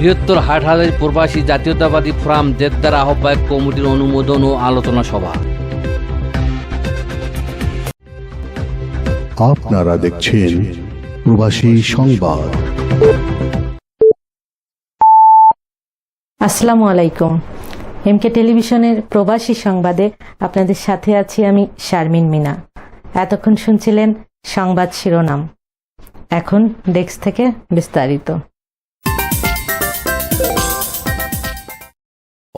বৃহত্তর হাটহাজারী প্রবাসী জাতীয়তাবাদী ফোরাম জেদ্দার আহ্বায়ক কমিটির অনুমোদন ও আলোচনা সভা। আপনারা দেখছেন প্রবাসী সংবাদ। আসসালামু আলাইকুম। এমকে টেলিভিশনের প্রবাসী সংবাদে আপনাদের সাথে আছি আমি শারমিন মিনা। এতক্ষণ শুনছিলেন সংবাদ শিরোনাম। এখন ডেস্ক থেকে বিস্তারিত।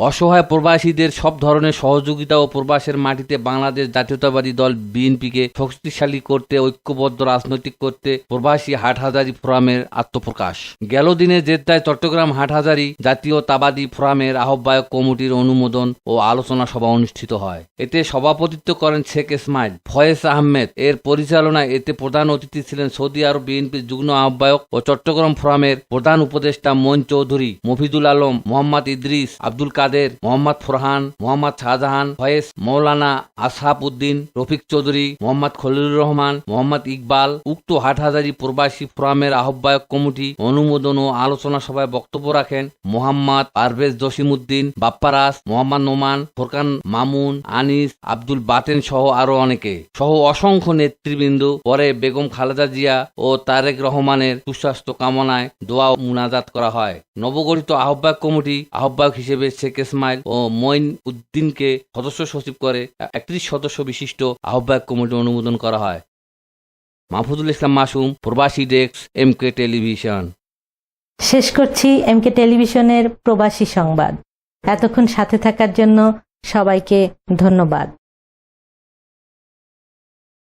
অসহায় প্রবাসীদের সব ধরনের সহযোগিতা ও প্রবাসের মাটিতে বাংলাদেশ জাতীয়তাবাদী দল বিএনপিকে শক্তিশালী করতে, ঐক্যবদ্ধ রাজনৈতিক করতে প্রবাসী হাটহাজারী ফোরামের আত্মপ্রকাশ। গেল দিনে জেদ্দায় চট্টগ্রাম হাটহাজারী জাতীয়তাবাদী ফোরামের আহ্বায়ক কমিটির অনুমোদন ও আলোচনা সভা অনুষ্ঠিত হয়। এতে সভাপতিত্ব করেন শেখ ইসমাইল, ফয়েজ আহমেদ। এর পরিচালনায় এতে প্রধান অতিথি ছিলেন সৌদি আরব বিএনপির যুগ্ম আহ্বায়ক ও চট্টগ্রাম ফোরামের প্রধান উপদেষ্টা মন চৌধুরী, মফিদুল আলম, মোহাম্মদ ইদ্রিস, আব্দুল কাদের মোহাম্মদ ফরহান, মোহাম্মদ শাহজাহান, ফয়েজ মৌলানা উদ্দিন রফিক চৌধুরী, মোহাম্মদ খলিলুর রহমান, মোহাম্মদ ইকবাল, উক্ত হাটহাজারী প্রবাসী ফোরামের আহ্বায়ক কমিটি অনুমোদন ও আলোচনা সভায় বক্তব্য রাখেন মোহাম্মদ পারভেজ জসিমউদ্দিন, বাপ্পারাস, মোহাম্মদ নোমান, ফোরকান মামুন, আনিস, আব্দুল বাতেন সহ আরও অনেকে। সহ অসংখ্য নেতৃবৃন্দ, পরে বেগম খালেদা জিয়া ও তারেক রহমানের সুস্বাস্থ্য কামনায় দোয়া মুনাজাত করা হয়। নবগঠিত আহ্বায়ক কমিটি আহ্বায়ক হিসেবে শেখ ইসমাইল ও মইন উদ্দিনকে সদস্য সচিব করে একত্রিশ সদস্য বিশিষ্ট আহ্বায়ক কমিটি অনুমোদন করা হয়। মাহফুজুল ইসলাম মাসুম, প্রবাসী ডেস্ক, এম কে টেলিভিশন। শেষ করছি এম কে টেলিভিশনের প্রবাসী সংবাদ। এতক্ষণ সাথে থাকার জন্য সবাইকে ধন্যবাদ।